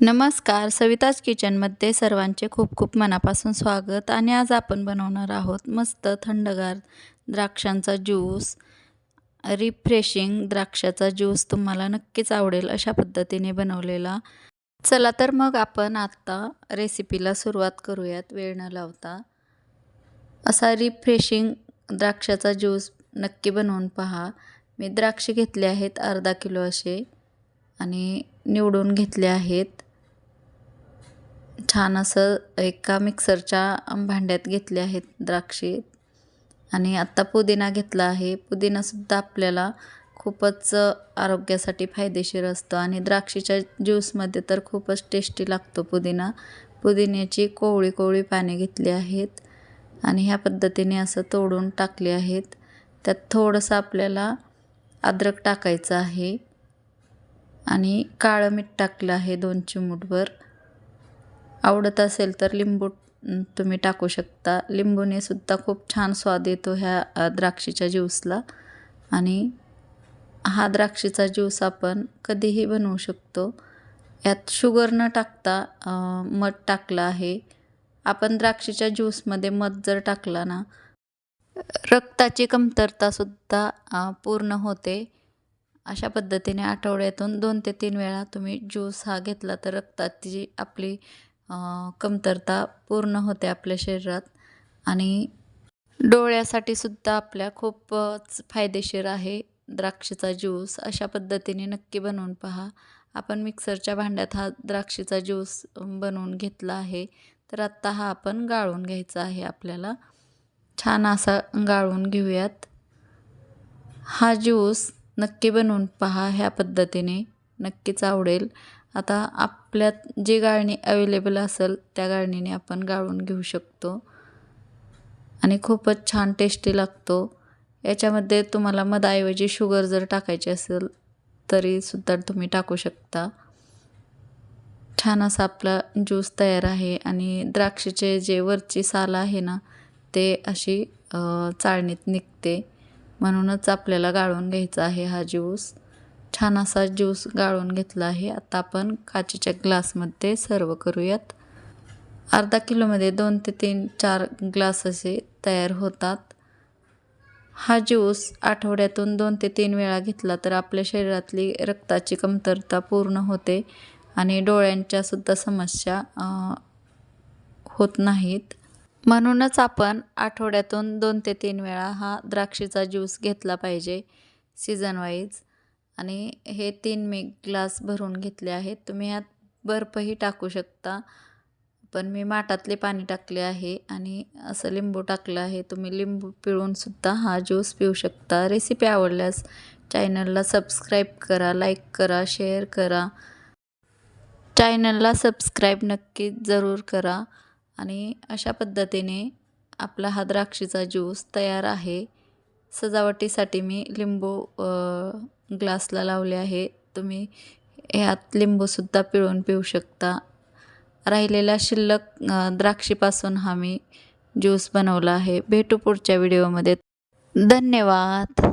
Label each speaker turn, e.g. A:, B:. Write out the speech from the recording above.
A: नमस्कार सविताज किचनमध्ये सर्वांचे खूप खूप मनापासून स्वागत. आणि आज आपण बनवणार आहोत मस्त थंडगार द्राक्षांचा ज्यूस. रिफ्रेशिंग द्राक्षाचा ज्यूस तुम्हाला नक्कीच आवडेल अशा पद्धतीने बनवलेला. चला तर मग आपण आत्ता रेसिपीला सुरुवात करूयात वेळ न लावता. असा रिफ्रेशिंग द्राक्षाचा ज्यूस नक्की बनवून पहा. मी द्राक्षे घेतले आहेत अर्धा किलो असे. आणि निवडून घेतले आहेत. छान असं एका मिक्सरच्या भांड्यात घेतले आहेत द्राक्षे. आणि आत्ता पुदिना घेतला आहे. पुदिनासुद्धा आपल्याला खूपच आरोग्यासाठी फायदेशीर असतो. आणि द्राक्षीच्या ज्यूसमध्ये तर खूपच टेस्टी लागतो पुदिना. पुदिन्याची कोवळी कोवळी पाने घेतली आहेत. आणि ह्या पद्धतीने असं तोडून टाकले आहेत. त्यात थोडंसं आपल्याला अद्रक टाकायचं आहे. आणि काळं मीठ टाकलं आहे दोन चिमूटभर. आवडत असेल तर लिंबू तुम्ही टाकू शकता. लिंबूने सुद्धा खूप छान स्वाद येतो ह्या द्राक्षीच्या ज्यूसला. आणि हा द्राक्षीचा ज्यूस आपण कधीही बनवू शकतो. यात शुगर न टाकता मध टाकलं आहे. आपण द्राक्षीच्या ज्यूसमध्ये मध जर टाकला ना रक्ताची कमतरतासुद्धा पूर्ण होते. अशा पद्धतीने आठवड्यातून दोन ते तीन वेळा तुम्ही ज्यूस हा घेतला तर रक्ताची आपली कमतरता पूर्ण होते आपल्या शरीरात आणि डोळ्यासाठी सुद्धा आपल्या खूपच फायदेशीर आहे द्राक्षीचा ज्यूस. अशा पद्धतीने नक्की बनवून पहा. आपण मिक्सरच्या भांड्यात हा द्राक्षीचा ज्यूस बनवून घेतला आहे. तर आत्ता हा आपण गाळून घ्यायचा आहे आपल्याला. छान असा गाळून घेऊयात. हा ज्यूस नक्की बनवून पहा ह्या पद्धतीने. नक्कीच आवडेल. आता आपल्यात जी गाळणी अवेलेबल असेल त्या गाळणीने आपण गाळून घेऊ शकतो. आणि खूपच छान टेस्टी लागतो. याच्यामध्ये तुम्हाला मधाऐवजी शुगर जर टाकायची असेल तरीसुद्धा तुम्ही टाकू शकता. छान असा आपला ज्यूस तयार आहे. आणि द्राक्षाचे जे वरची साल आहे ना ते अशी चाळणीत निघते. म्हणूनच आपल्याला गाळून घ्यायचा आहे हा ज्यूस छान असा ज्यूस गाळून घेतला आहे. आता आपण काचेच्या ग्लासमध्ये सर्व करूयात. अर्धा किलोमध्ये दोन ते तीन चार ग्लास असे तयार होतात. हा ज्यूस आठवड्यातून दोन ते तीन वेळा घेतला तर आपल्या शरीरातली रक्ताची कमतरता पूर्ण होते आणि डोळ्यांच्यासुद्धा समस्या होत नाहीत. म्हणूनच आपण आठवड्यातून दोन ते तीन वेळा हा द्राक्षीचा ज्यूस घेतला पाहिजे सीझन वाईज. आणि हे तीन मी ग्लास भरून घेतले आहेत. तुम्ही ह्यात बर्फही टाकू शकता. पण मी माठातले पाणी टाकले आहे आणि असं लिंबू टाकलं आहे. तुम्ही लिंबू पिळूनसुद्धा हा ज्यूस पिऊ शकता. रेसिपी आवडल्यास चॅनलला सबस्क्राईब करा लाईक करा शेअर करा. चॅनलला सबस्क्राईब नक्की जरूर करा. आणि अशा पद्धतीने आपला हा द्राक्षीचा ज्यूस तयार आहे. सजावटीसाठी मी लिंबू ग्लासला लावले आहे. तुम्ही ह्यात लिंबूसुद्धा पिळून पिऊ शकता. राहिलेल्या शिल्लक द्राक्षीपासून हा मी ज्यूस बनवला आहे. भेटू पुढच्या व्हिडिओमध्ये. धन्यवाद.